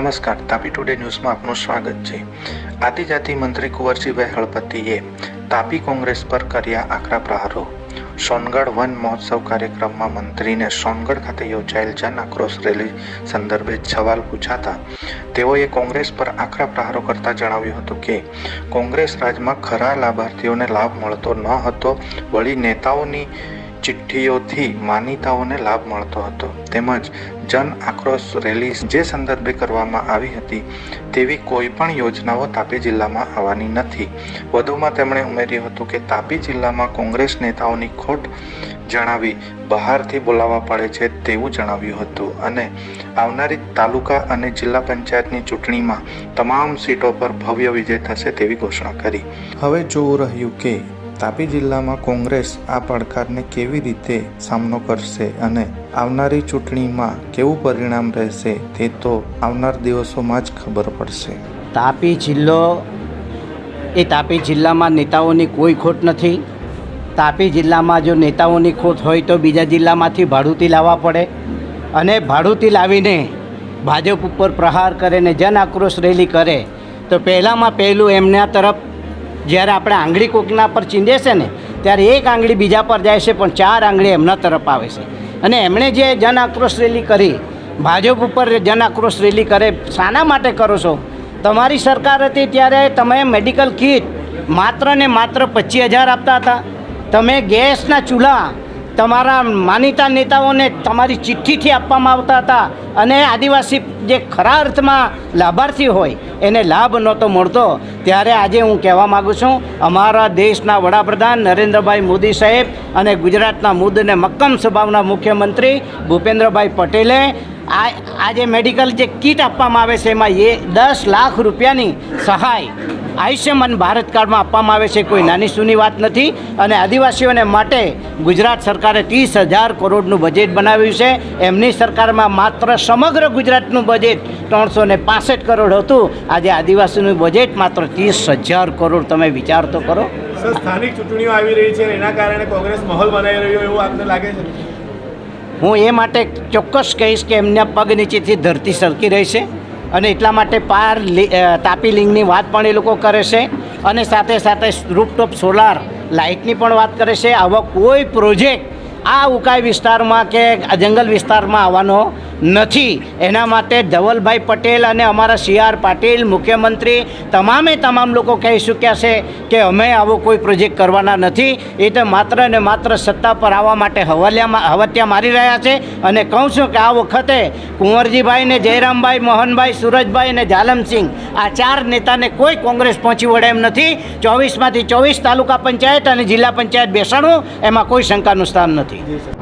નમસ્કાર, તાપી ટુડે ન્યૂઝમાં આપનું સ્વાગત છે. આદિજાતિ મંત્રી કુંવરજીભાઈ હળપતિએ તાપી કોંગ્રેસ પર કર્યા આકરા પ્રહારો. સોનગઢ વન મહોત્સવ કાર્યક્રમમાં મંત્રીને સોનગઢ ખાતે યોજાયેલ જન આક્રોશ રેલી સંદર્ભે સવાલ પૂછાતા તેઓએ કોંગ્રેસ પર આકરા પ્રહારો કરતા જણાવ્યું હતું કે, કોંગ્રેસ રાજમાં ખરા લાભાર્થીઓને લાભ મળતો ન હતો, વળી નેતાઓની ચિઠ્ઠીઓથી માનીતાઓને લાભ મળતો હતો. તેમજ જન આક્રોશ રેલી જે સંદર્ભે કરવામાં આવી હતી તેવી કોઈ પણ યોજનાઓ તાપી જિલ્લામાં આવવાની નથી. વધુમાં તેમણે ઉમેર્યું હતું કે તાપી જિલ્લામાં કોંગ્રેસ નેતાઓની ખોટ જણાવી બહારથી બોલાવવા પડે છે તેવું જણાવ્યું હતું અને આવનારી તાલુકા અને જિલ્લા પંચાયતની ચૂંટણીમાં તમામ સીટો પર ભવ્ય વિજય થશે તેવી ઘોષણા કરી. હવે જોવું રહ્યું કે તાપી જિલ્લામાં કોંગ્રેસ આ પડકારને કેવી રીતે સામનો કરશે અને આવનારી ચૂંટણીમાં કેવું પરિણામ રહેશે તે તો આવનાર દિવસોમાં જ ખબર પડશે. તાપી જિલ્લો એ તાપી જિલ્લામાં નેતાઓની કોઈ ખોટ નથી. તાપી જિલ્લામાં જો નેતાઓની ખોટ હોય તો બીજા જિલ્લામાંથી ભાડુતી લાવવા પડે અને ભાડુતી લાવીને ભાજપ ઉપર પ્રહાર કરે ને જન આક્રોશ રેલી કરે, તો પહેલાંમાં પહેલું એમના તરફ જ્યારે આપણે આંગળી કોકના પર ચીંધે છે ને, ત્યારે એક આંગળી બીજા પર જાય છે, પણ ચાર આંગળી એમના તરફ આવે છે. અને એમણે જે જન આક્રોશ રેલી કરી, ભાજપ ઉપર જન આક્રોશ રેલી કરે, શાના માટે કરો છો? તમારી સરકાર હતી ત્યારે તમે મેડિકલ કિટ માત્ર ને માત્ર પચીસ હજાર આપતા હતા. તમે ગેસના ચૂલા તમારા માનીતા નેતાઓને તમારી ચિઠ્ઠીથી આપવામાં આવતા હતા અને આદિવાસી જે ખરા અર્થમાં લાભાર્થી હોય, એને લાભ નહોતો મળતો. ત્યારે આજે હું કહેવા માગું છું, અમારા દેશના વડાપ્રધાન નરેન્દ્રભાઈ મોદી સાહેબ અને ગુજરાતના મુદ્દ અને મક્કમ સ્વભાવના મુખ્યમંત્રી ભૂપેન્દ્રભાઈ પટેલે આ આજે મેડિકલ જે કીટ આપવામાં આવે છે, એમાં એ દસ લાખ રૂપિયાની સહાય આયુષ્યમાન ભારત કાર્ડમાં આપવામાં આવે છે કોઈ નાની સૂની વાત નથી અને આદિવાસીઓને માટે ગુજરાત સરકારે ત્રીસ હજાર કરોડનું બજેટ બનાવ્યું છે. એમની સરકારમાં માત્ર સમગ્ર ગુજરાતનું બજેટ ત્રણસો ને પાસઠ કરોડ હતું. આજે આદિવાસીનું બજેટ માત્ર ત્રીસ હજાર કરોડ. તમે વિચાર તો કરો. સ્થાનિક ચૂંટણીઓ આવી રહી છે એના કારણે કોંગ્રેસ માહોલ બનાવી રહ્યો એવું આપને લાગે છે? હું એ માટે ચોક્કસ કહીશ કે એમના પગ નીચેથી ધરતી સરકી રહેશે અને એટલા માટે પાર તાપી લિંગની વાત પણ એ લોકો કરે છે. અને સાથે સાથે રૂપટોપ સોલાર લાઇટની પણ વાત કરે છે. આવા કોઈ પ્રોજેક્ટ આ ઉકાઈ વિસ્તારમાં કે જંગલ વિસ્તારમાં આવવાનો નથી. એના માટે ધવલભાઈ પટેલ અને અમારા સી આર પાટીલ, મુખ્યમંત્રી, તમામે તમામ લોકો કહી ચૂક્યા છે કે અમે આવો કોઈ પ્રોજેક્ટ કરવાના નથી. એ તો માત્ર ને માત્ર સત્તા પર આવવા માટે હવલિયામાં હવત્યા મારી રહ્યા છે. અને કહું છું કે આ વખતે કુંવરજીભાઈ ને જયરામભાઈ, મોહનભાઈ, સુરજભાઈ અને ઝાલમસિંહ આ ચાર નેતાને કોઈ કોંગ્રેસ પહોંચી વળે એમ નથી. ચોવીસમાંથી ચોવીસ તાલુકા પંચાયત અને જિલ્લા પંચાયત બેસાડવું એમાં કોઈ શંકાનું સ્થાન નથી.